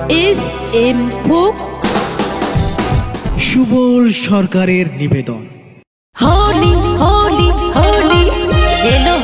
S M folk Subal সরকারের নিবেদন। হোলি হোলি হোলি এলো